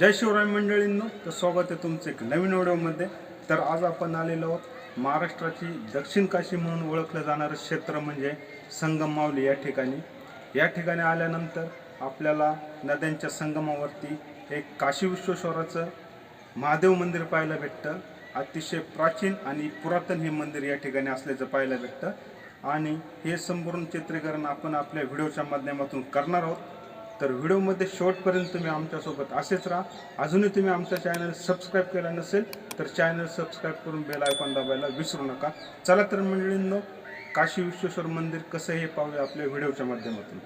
जय शिवराय मंडळींनो तर स्वागत आहे तुमचं एक नवीन व्हिडिओमध्ये. तर आज आपण आलेलो आहोत महाराष्ट्राची दक्षिण काशी म्हणून ओळखलं जाणारं क्षेत्र म्हणजे संगम मावली या ठिकाणी. या ठिकाणी आल्यानंतर आपल्याला नद्यांच्या संगमावरती एक काशी विश्वेश्वराचं महादेव मंदिर पाहायला भेटतं. अतिशय प्राचीन आणि पुरातन हे मंदिर या ठिकाणी असल्याचं पाहायला भेटतं. आणि हे संपूर्ण चित्रीकरण आपण आपल्या व्हिडिओच्या माध्यमातून करणार आहोत. तर व्हिडिओमध्ये शेवटपर्यंत तुम्ही आमच्यासोबत असेच राहा. अजूनही तुम्ही आमचा चॅनल सबस्क्राईब केला नसेल तर चॅनल सबस्क्राईब करून बेल आयकॉन दाबायला विसरू नका. चला तर मंडळींनो काशी विश्वेश्वर मंदिर कसं हे पाहूया आपल्या व्हिडिओच्या माध्यमातून.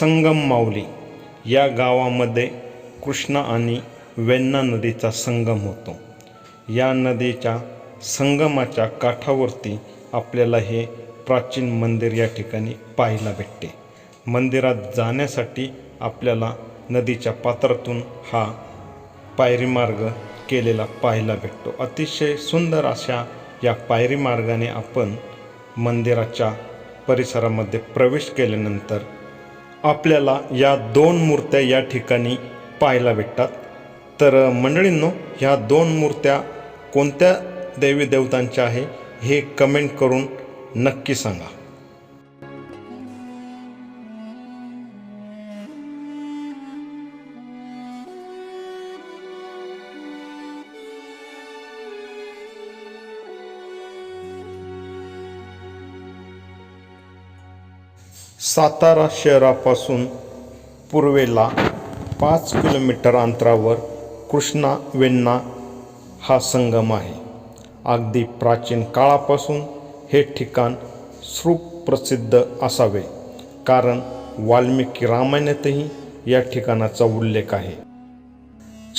संगम माऊली या गावामध्ये कृष्णा आणि वेण्णा नदीचा संगम होतो. या नदीच्या संगमाच्या काठावरती आपल्याला हे प्राचीन मंदिर या ठिकाणी पाहायला भेटते. मंदिरात जाण्यासाठी आपल्याला नदीच्या पात्रातून हा पायरी मार्ग केलेला पाहायला भेटतो. अतिशय सुंदर अशा या पायरी मार्गाने आपण मंदिराच्या परिसरामध्ये प्रवेश केल्यानंतर आपल्याला या दोन मूर्त्या या ठिकाणी पाहायला भेटतात. तर मंडळींनो ह्या दोन मूर्त्या कोणत्या देवी देवतांच्या आहे हे कमेंट करून नक्की सांगा. सातारा शहरापासून पूर्वेला पाच किलोमीटर अंतरावर कृष्णा वेण्णा हा संगम आहे. अगदी प्राचीन काळापासून हे ठिकाण सुप्रसिद्ध असावे कारण वाल्मिकी रामायणातही या ठिकाणाचा उल्लेख आहे.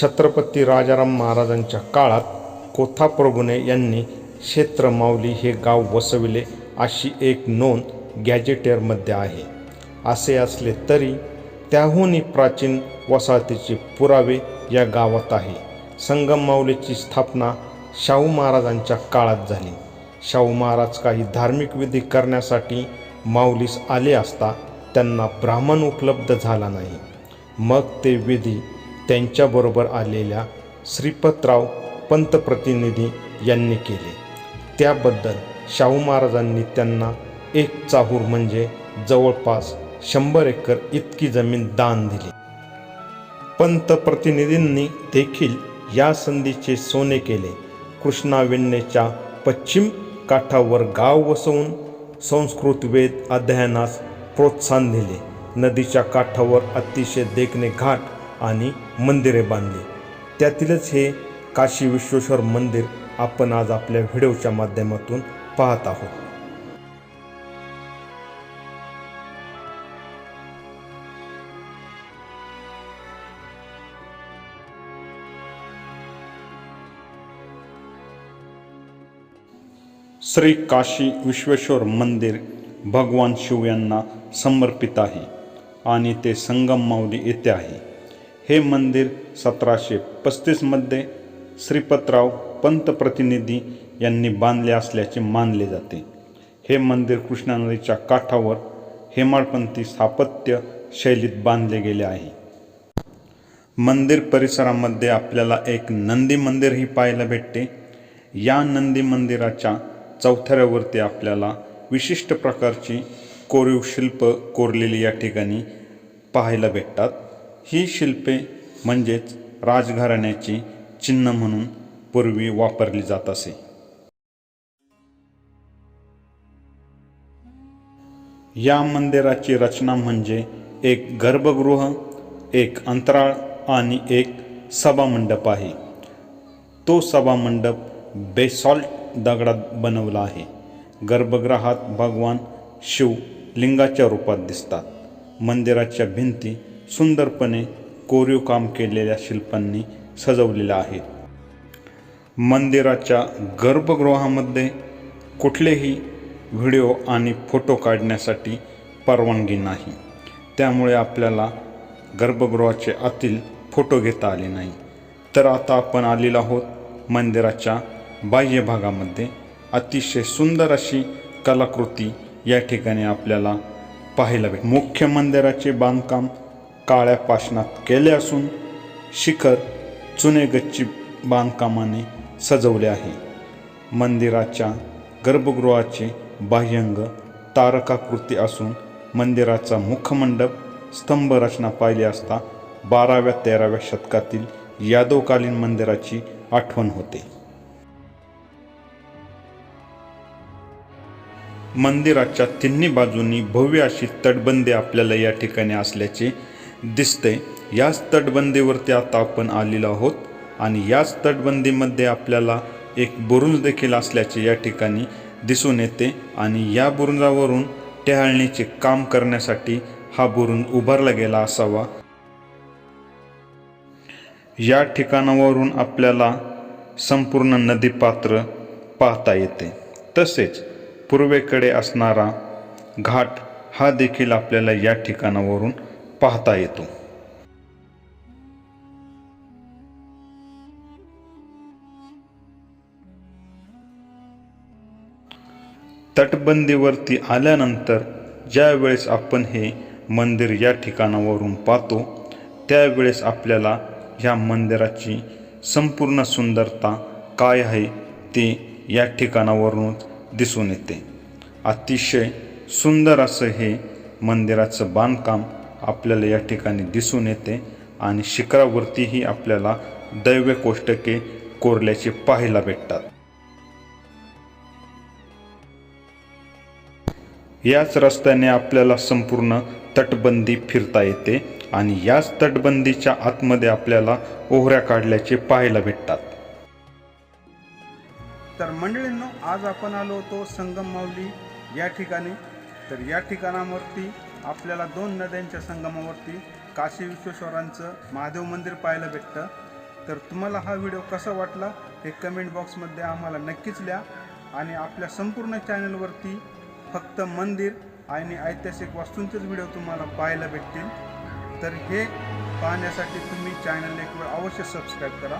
छत्रपती राजाराम महाराजांच्या काळात कोथाप्रभूने यांनी क्षेत्रमाऊली हे गाव वसविले अशी एक नोंद गॅजेटेअरमध्ये आहे. असे असले तरी त्याहूनही प्राचीन वसाहतीचे पुरावे या गावात आहे. संगम माऊलीची स्थापना शाहू महाराजांच्या काळात झाली. शाहू महाराज काही धार्मिक विधी करण्यासाठी माऊलीस आले असता त्यांना ब्राह्मण उपलब्ध झाला नाही. मग ते विधी त्यांच्याबरोबर आलेल्या श्रीपतराव पंतप्रतिनिधी यांनी केले. त्याबद्दल शाहू महाराजांनी त्यांना एक चाहूर म्हणजे जवळपास शंभर एकर इतकी जमीन दान दिली. पंतप्रतिनिधींनी देखील या संधीचे सोने केले. कृष्णाविण्णेच्या पश्चिम काठावर गाव वसवून संस्कृत वेद अध्ययनास प्रोत्साहन दिले. नदीच्या काठावर अतिशय देखणे घाट आणि मंदिरे बांधली. त्यातीलच हे काशी विश्वेश्वर मंदिर आपण आज आपल्या व्हिडिओच्या माध्यमातून पाहत आहोत. श्री काशी विश्वेश्वर मंदिर भगवान शिव यांना समर्पित आहे आणि ते संगम माऊली येथे आहे. हे मंदिर सतराशे पस्तीसमध्ये श्रीपतराव पंतप्रतिनिधी यांनी बांधले असल्याचे मानले जाते. हे मंदिर कृष्णा नदीच्या काठावर हेमाडपंथी स्थापत्य शैलीत बांधले गेले आहे. मंदिर परिसरामध्ये आपल्याला एक नंदी मंदिरही पाहायला भेटते. या नंदी मंदिराच्या चौथऱ्यावरती आपल्याला विशिष्ट प्रकारची कोरीव शिल्प कोरलेली या ठिकाणी पाहायला भेटतात. ही शिल्पे म्हणजेच राजघराण्याची चिन्ह म्हणून पूर्वी वापरली जात असे. या मंदिराची रचना म्हणजे एक गर्भगृह एक अंतराळ आणि एक सभामंडप आहे. तो सभामंडप बेसॉल्ट दगडात बनवला आहे. गर्भगृहात भगवान शिव लिंगाच्या रूपात दिसतात. मंदिराच्या भिंती सुंदरपणे कोरीव काम केलेल्या शिल्पांनी सजवलेल्या आहेत. मंदिराच्या गर्भगृहामध्ये कुठलेही व्हिडिओ आणि फोटो काढण्यासाठी परवानगी नाही. त्यामुळे आपल्याला गर्भगृहाचे आतील फोटो घेता आले नाही. तर आता आपण आलेलो आहोत मंदिराच्या बाह्य भागामध्ये अतिशय सुंदर अशी कलाकृती या ठिकाणी आपल्याला पाहायला भेट मुख्य मंदिराचे बांधकाम काळ्या पाषाणात केले असून शिखर चुनेगच्ची बांधकामाने सजवले आहे. मंदिराच्या गर्भगृहाचे बाह्यंग तारकाकृती असून मंदिराचा मुखमंडप स्तंभ रचना पाहिली असता बाराव्या तेराव्या शतकातील यादवकालीन मंदिराची आठवण होते. मंदिराच्या तिन्ही बाजूंनी भव्य अशी तटबंदी आपल्याला या ठिकाणी असल्याचे दिसते याच तटबंदीवरती आता आपण आलेलो आहोत आणि याच तटबंदीमध्ये आपल्याला एक बुरुज देखील असल्याचे या ठिकाणी दिसून येते आणि या बुरुंजावरून टेहाळणीचे काम करण्यासाठी हा बुरुंज उभारला गेला असावा. या ठिकाणावरून आपल्याला संपूर्ण नदीपात्र पाहता येते. तसेच पूर्वेकडे असणारा घाट हा देखील आपल्याला या ठिकाणावरून पाहता येतो. तटबंदीवरती आल्यानंतर ज्यावेळेस आपण हे मंदिर या ठिकाणावरून पाहतो त्यावेळेस आपल्याला ह्या मंदिराची संपूर्ण सुंदरता काय आहे ते या ठिकाणावरूनच दिसून येते. अतिशय सुंदर असं हे मंदिराचं बांधकाम आपल्याला या ठिकाणी दिसून येते आणि शिखरावरतीही आपल्याला दैव्य कोष्टके कोरल्याचे पाहायला भेटतात. याच रस्त्याने आपल्याला संपूर्ण तटबंदी फिरता येते आणि याच तटबंदीच्या आतमध्ये आपल्याला ओहऱ्या काढल्याचे पाहायला भेटतात. आज आपण आलो होतो संगम माऊली या ठिकाणी. तर या ठिकाणावरती आपल्याला दोन नद्यांच्या संगमावरती काशी विश्वेश्वरांचं महादेव मंदिर पाहायला भेटतं. तर तुम्हाला हा व्हिडिओ कसा वाटला हे कमेंट बॉक्समध्ये आम्हाला नक्कीच लिहा आणि आपल्या संपूर्ण चॅनलवरती फक्त मंदिर आणि ऐतिहासिक वास्तूंचेच व्हिडिओ तुम्हाला पाहायला भेटतील. तर हे पाहण्यासाठी तुम्ही चॅनल एक वेळ अवश्य सबस्क्राईब करा.